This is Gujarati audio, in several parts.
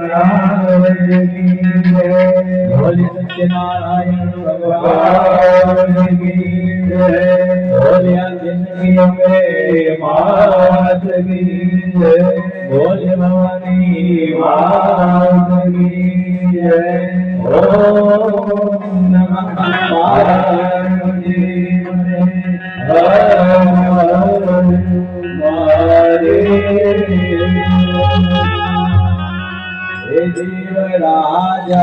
Om Namah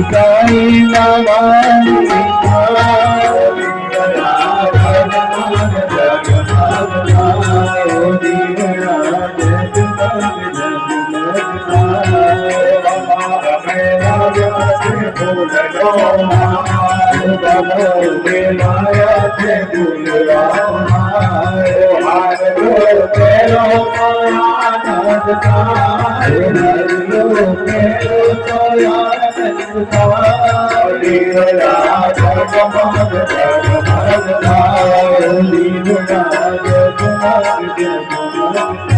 Oh, ભગવે માયા છે ગુલવાયો હાર તેરો આનંદ તારે હરલો તેરો આનંદ તારે લીલા ભગવાન ભગવાન લીલા જગત જગત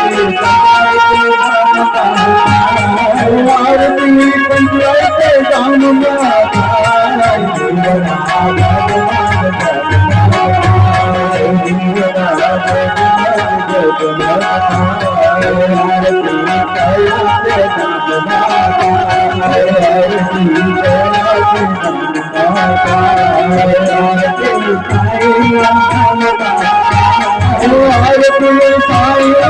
Hare you Hare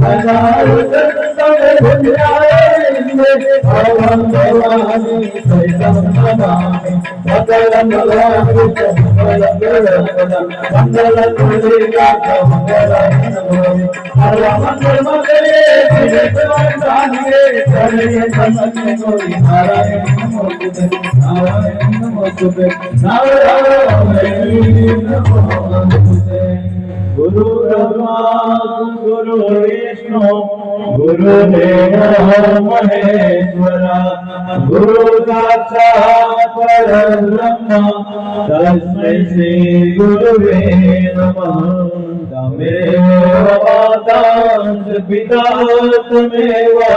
हजार Guru Brahma, Guru Vishnu, गुरुदेव महेश्वरा गुरु साक्षात् परब्रह्म तस्मै श्री गुरुवे नमः तमेव पिता तमेव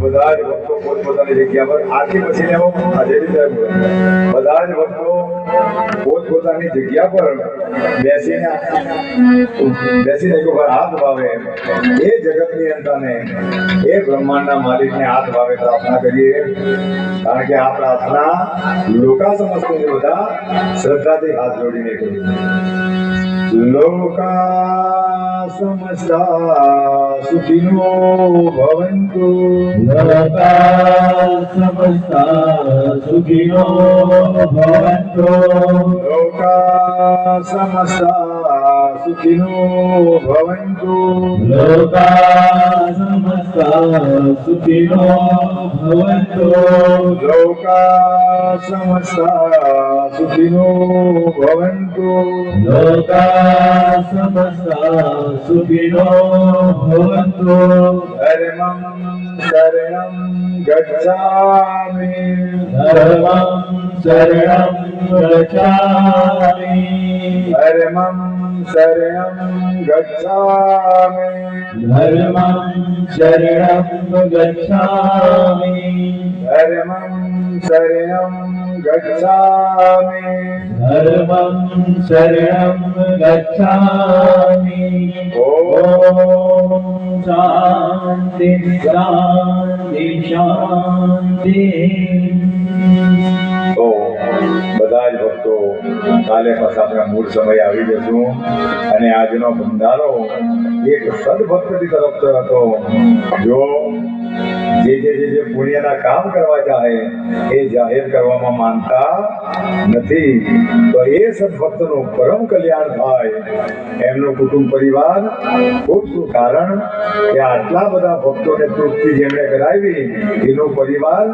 બધા જ ભક્તો પોતપોતાની જગ્યા પર આથી પછી લેવો હાજરી બધા જ ભક્તો પોતપોતાની જગ્યા પર બેસીને બેસીને એક ઉપર હાથ ભાવે એ જગતની અંતાને એ બ્રહ્માંડના માલિકને હાથ ભાવે પ્રાર્થના કરીએ કારણ કે આ પ્રાર્થના લોકા સમસ્ત બધા શ્રદ્ધાથી હાથ જોડીને કરીએ Loka samasta sukino bhavantu Loka samasta sukino bhavantu Loka samasta sukino bhavantu Loka samasta सुखिनो भवन्तु लोका समस्ता सुखिनो भवन्तु लोका समस्ता सुखिनो भवन्तु धर्मं शरणं गच्छामि धर्मं शरणं गच्छामि धर्मं शरणं गच्छामि धर्मं शरणं गच्छामि धर्मं शरणं गच्छामि धर्मं शरणं गच्छामि ॐ शान्ति शान्ति शान्ति કાલે પાછા આપણે મૂળ સમય આવી જશું અને આજનો ભંડારો એક સદભક્તિ તરફ હતો જો જે જે જે પુણ્યના કામ કરવા ચાહે એ જાહેર કરવામાં માનતા નથી તો એ સદભક્તનું પરમ કલ્યાણ થાય એમનો કુટુંબ પરિવાર ખૂબ શું કારણ કે આટલા બધા ભક્તોને તૃપ્તિ જેમણે કરાવી એનો પરિવાર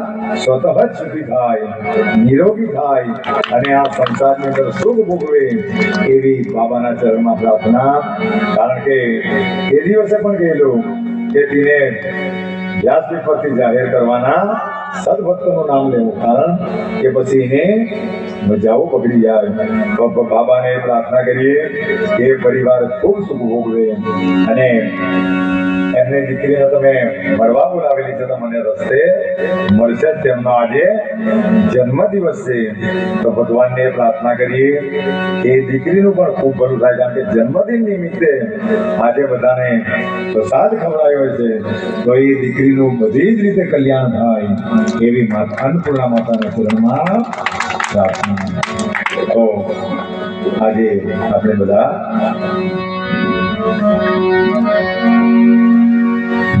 સ્વતઃ જ સુખી થાય નિરોગી થાય અને આ સંસારની અંદર સુખ ભોગવે એવી બાબાના ચરણમાં પ્રાર્થના કારણ કે એ દિવસે પણ કહેલું કે તિને વ્યાસપીઠ જાહેર કરવાના સદભક્તનું નામ લેવું કારણ કે પછી એને મજાઓ પકડી જાય બાબાને પ્રાર્થના કરીએ કે પરિવાર ખૂબ સુખ ભોગવે અને એ દીકરીને તમે મરવા બોલાવેલી હતા મને રસ્તે મરશે તેમનો આજે જન્મદિવસ છે તો ભગવાનને પ્રાર્થના કરીએ કે દીકરીનો પર ઉભરતા જાકે જન્મદિવસ નિમિત્તે આજે બધાને તો સાથ ખવડાવ્યો છે કોઈ દીકરીનું બધી જ રીતે કલ્યાણ થાય એવી માતા અનપૂર્ણા માતાના ચરણમાં પ્રાર્થના તો આજે આપણે બધા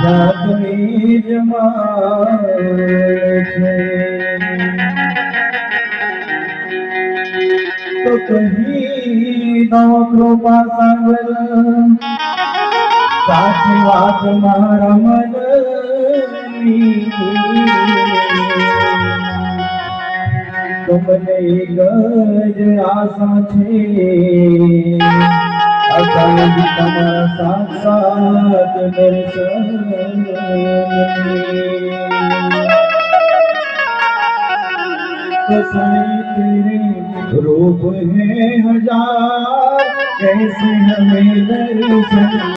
જાતની જ તો કહી નવ કૃપા સાગર સાચી વાત મારા મનની તમને ગજ આશા છે तव्हे कसित्रो हज़ार कैस मिल